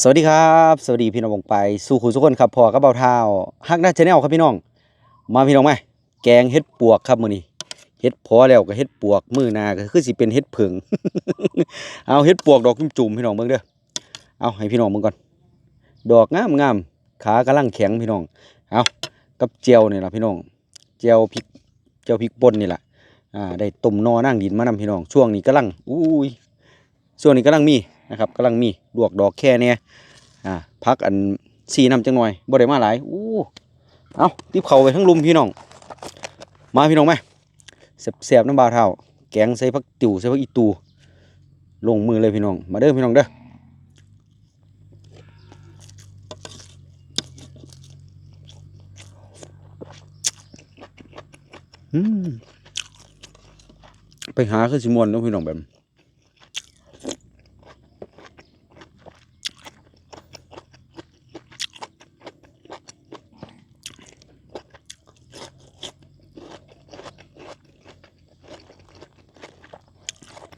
สวัสดีครับ สวัสดีพี่น้องวงไปสู่คุณทุกคนครับพอกับเบาเท้าฮักหน้าชาแนลครับพี่น้อง มาพี่น้องไหมแกงเห็ดปวกครับมื้อนี้เห็ดพอแล้วก็เห็ดปวกมื้อหน้าก็คือสิเป็นเห็ดผึ่งเอาเห็ดปวกดอกจุ่มๆพี่น้องเบิ่งเด้อเอาให้พี่น้องเบิ่งก่อน ดอกงามงามๆขากำลังแข็งพี่น้องเอากับเจียวนี่ล่ะพี่น้องเจียวพริกเจียวพริกป่นนี่ล่ะอ่าได้ต้มนอนั่งดินมานำพี่น้องช่วงนี้กำลังอุ้ยช่วงนี้กำลังมี นะครับกำลังมีลวกดอกแค่เนี่ยอ่าพักอันสีน้ำจังหน่อยบ่ได้มาหลายอู้เอาติบเข่าไปทั้งลุมพี่น้อง มาพี่น้องไหมแสบๆน้ำบาเท่าแกงใส่ผักติ๋วใส่ผักอีตูลงมือเลยพี่น้อง มาเด้อพี่น้องเด้อไปหาคือสิมวนน้องพี่น้องแบบ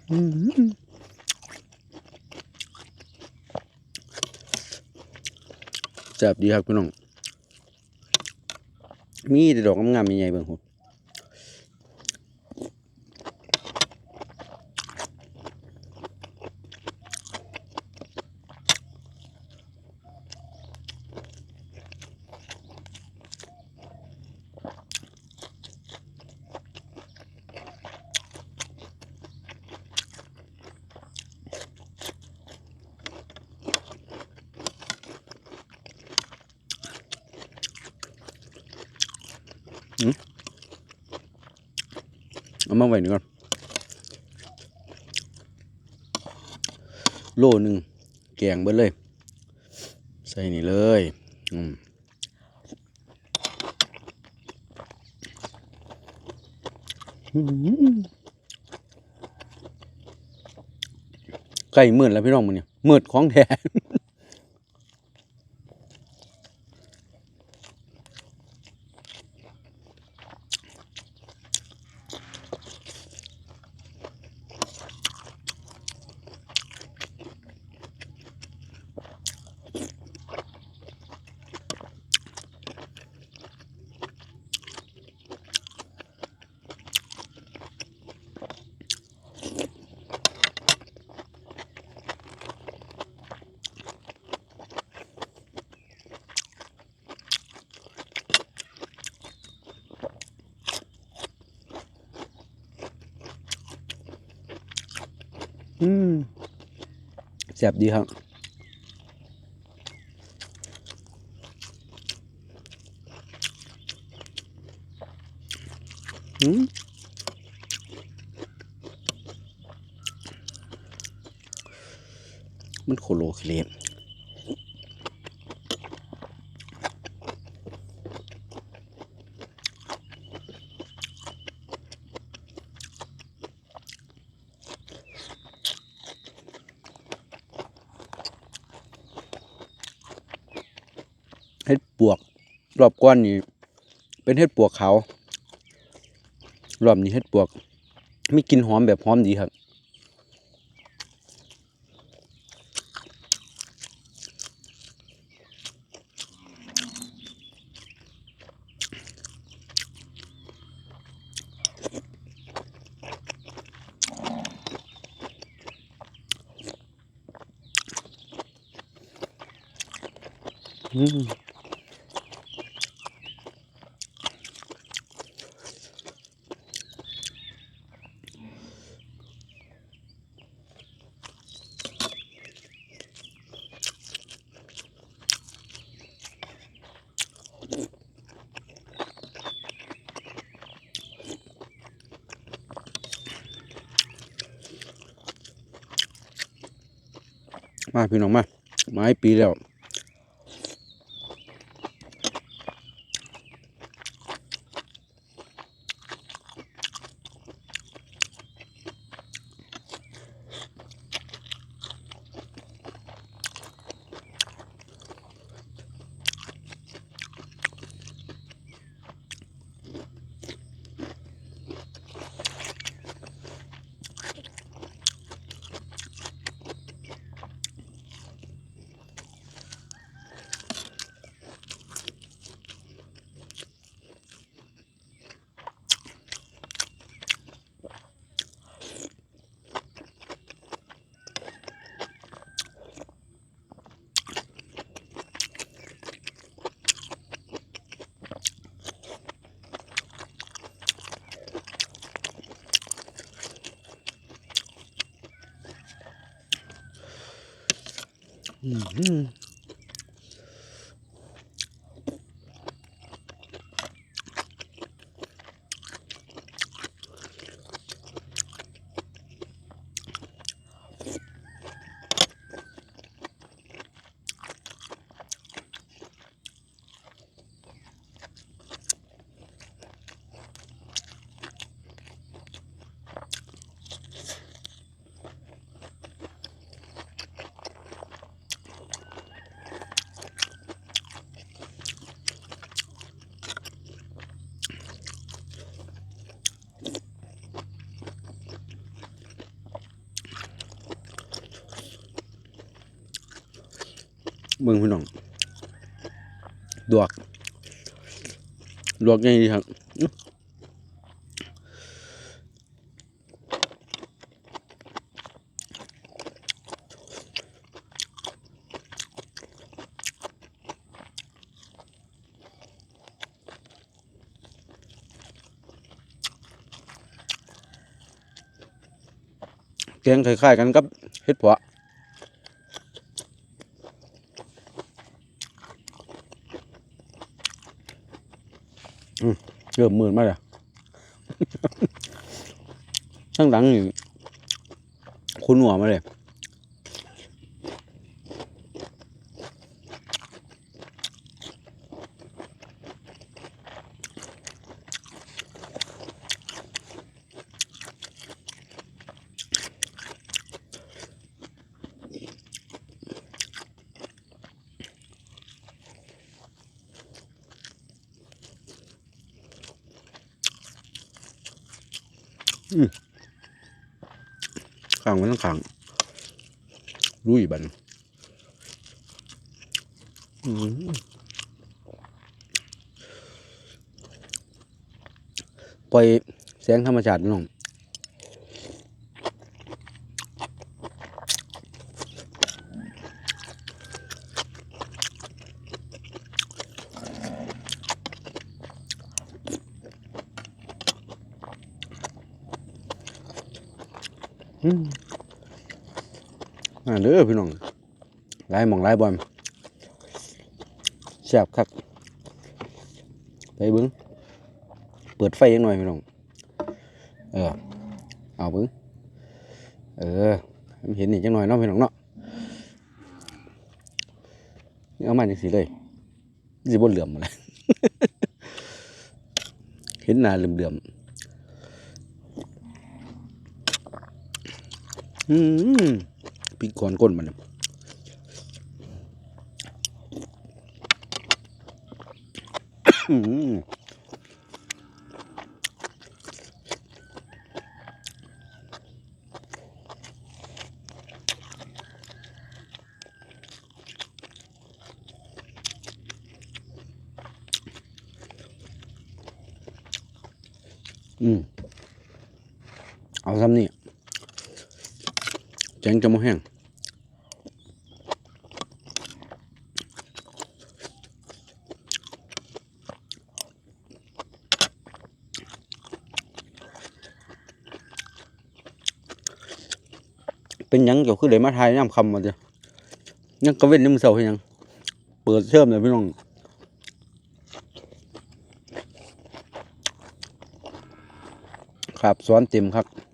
แซ่บดีครับพี่น้อง มีแต่ดอกงามๆใหญ่ๆเบิ่งหุ่น มาไว้นี่งก่อนโลหนึ่งแกงเบิดเลย ใส่นี่เลยอืมอื้อหือใกล้มืดแล้วพี่น้องมันเนี่ยมืดของแท้ อืมแซ่บดีครับอืมมันโคโลเคลม เห็ดปวก รอบก้อนนี่เป็นเห็ดปวกขาวรอบนี้เห็ดปวกมีกลิ่นหอมแบบหอมดีครับอืม มาพี่น้องมาไม้ปีแล้ว อืม เบิ่งพี่น้องดวกดวกยังดีครับแกงคล้ายๆกันกับเห็ดเพาะ เริ่มหมื่นมาแล้วข้างหลังนี่คุณหัวมาเลย ขังมันต้องขังรุ่ยบันปล่อยแสงธรรมชาติน้อง อ่าเด้อพี่น้องหลายมองหลายบอลแซ่บคักไปเบิ้งเปิดไฟยังหน่อยพี่น้อง เออ เอาเบิ้งเออให้มันเห็นอีกจังหน่อยเนาะพี่น้องเนาะนี่เอามาจังสีเลยสิบนเหลื่อมมาเลยเห็นหน้าเหลื่อมๆ อืมปีกก่อนก้นมันอืมอืมเอาซ้ำนี่ จงจะมแห้งเป็นยังเกี่ยวคือเลยมาไทยย่ำคำมาจ้ะยังกระเว้นนี่มึงเศร้าให้ยัง เปิดเชื่อมเลยพี่น้องครับซ้อนเต็มครับ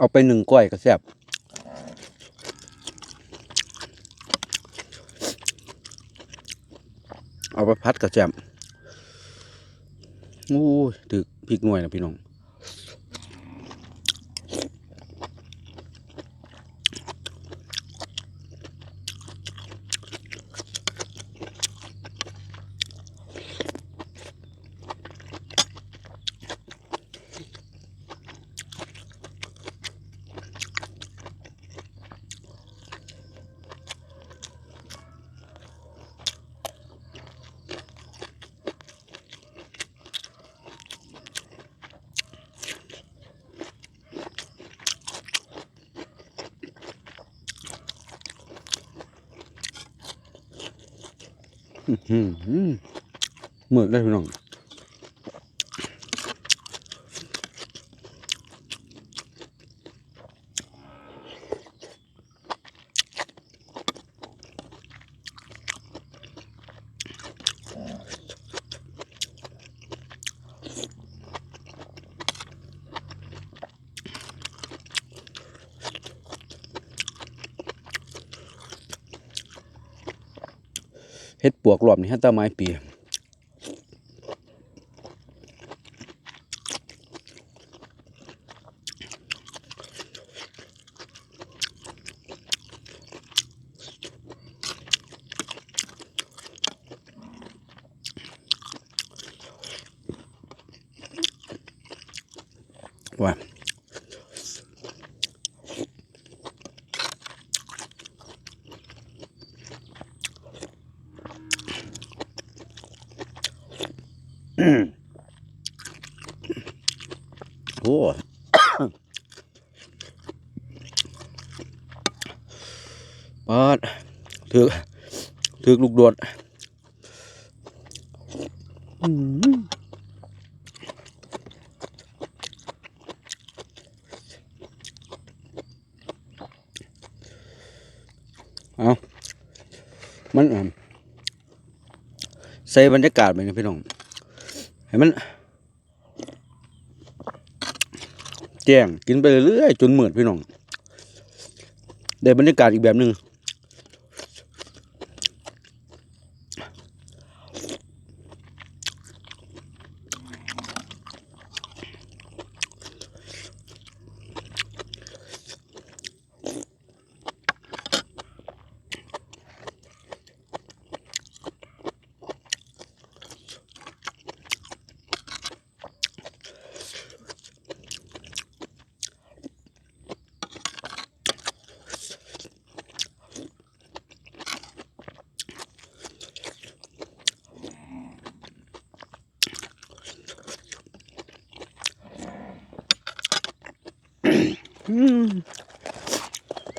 เอาไปหนึ่งก้อยก็แซ่บเอาไปพัดกระแจมอู้ถึกพริกหน่วยนะพี่น้อง อื้อหือเหมือนเลยพี่น้อง วกรอบนี่ฮะตาไม้ปี ว่า โอ้ปาดถือกถือกลูกโดดอืมเอามันใส่บรรยากาศไปนะพี่น้อง ให้มันแจ้งกินไปเรื่อยๆจนเหมือนพี่น้องได้บรรยากาศอีกแบบหนึ่ง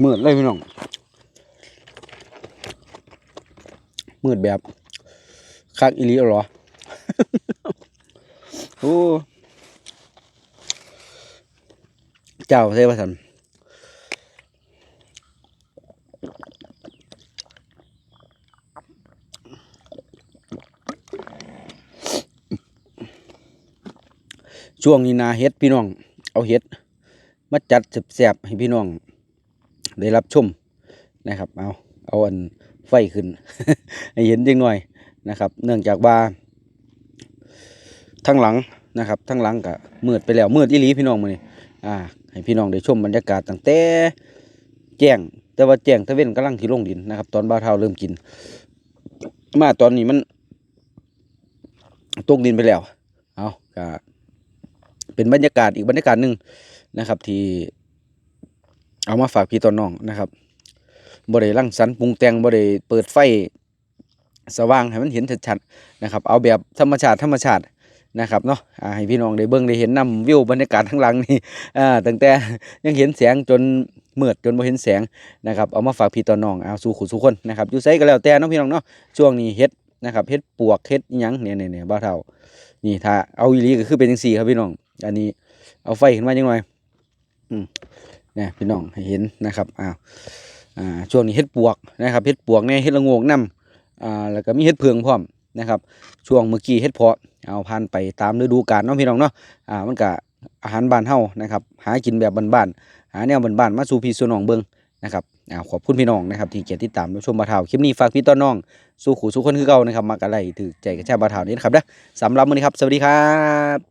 มืดเลยพี่น้องมืดแบบคักอีหลีเอาเหรอ โอ้เจ้าเทพสันช่วงนี้นาเฮ็ดพี่น้อง เอาเฮ็ด มาจัดแสบๆให้พี่น้อง ได้รับชมนะครับ เอาเอาอันไฟขึ้น ให้เห็นจังหน่อยนะครับ เนื่องจากว่าทั้งหลังนะครับทั้งหลังก็มืดไปแล้วมืดอีหลีพี่น้องมือนี้อ่า ให้พี่น้องได้ชมบรรยากาศตั้งแต่แจ้ง แต่ว่าแจ้งตะเว้นกำลังที่ลงดินนะครับ ตอนบ่าวเท่าเริ่มกิน มาตอนนี้มันตกดินไปแล้ว เอาก็เป็นบรรยากาศอีกบรรยากาศหนึ่ง นะครับ ที่เอามาฝากพี่ตอนน้องนะครับบ่ได้รังสรรค์ปรุงแต่งบ่ได้เปิดไฟสว่างให้มันเห็นชัดๆนะครับ เอาแบบธรรมชาติธรรมชาตินะครับเนาะอ่าให้พี่น้องได้เบิ่งได้เห็นนํวิวบรรยากาศข้งหลังนี่อ่าตั้งแต่ยังเห็นแสงจนเมืดจนบ่เห็นแสงนะครับเอามาฝากพี่ตอนน้องเอาสู่ขู่สู่คนนะครับอยู่ไสก็แล้วแต่เนาะพี่น้องเนาะช่วงนี้เฮ็ดนะครับเฮ็ดปวกเฮ็ดอิหยังเนี่ยๆๆบ่าเฒ่านี่ถ้าเอาอีหลีก็คือเป็นจังซี่ครับพี่น้อง อันนี้เอาไฟขึ้นมาจังหน่อย เนี่ยพี่น้องให้เห็นนะครับอ้าวอ่าช่วงนี้เฮ็ดปวกนะครับเฮ็ดปวกเนี่ยเฮ็ดละโงกนํอ่าแล้วก็มีเฮ็ดเพืองพร้อมนะครับ ช่วงเมื่อกี้เฮ็ดเพาะเอาผ่านไปตามฤดูกาลเนาะพี่น้องเนาะอ่ามันก็อาหารบ้านเฮานะครับหากินแบบบ้านๆหาแนวบ้านๆมาสู่พี่สู่น้องเบิ่งนะครับอ่าขอบคุณพี่น้องนะครับที่เกียรติติดตามรับชมบ่าวเทาคลิปนี้ฝากพี่ต้อนน้องสู่ขู่สู่คนคือเก่านะครับมากอะไรถือใจกับแช่บ่าเท่านี้นะครับเด้อสำหรับมื้อนี้ครับ สวัสดีครับ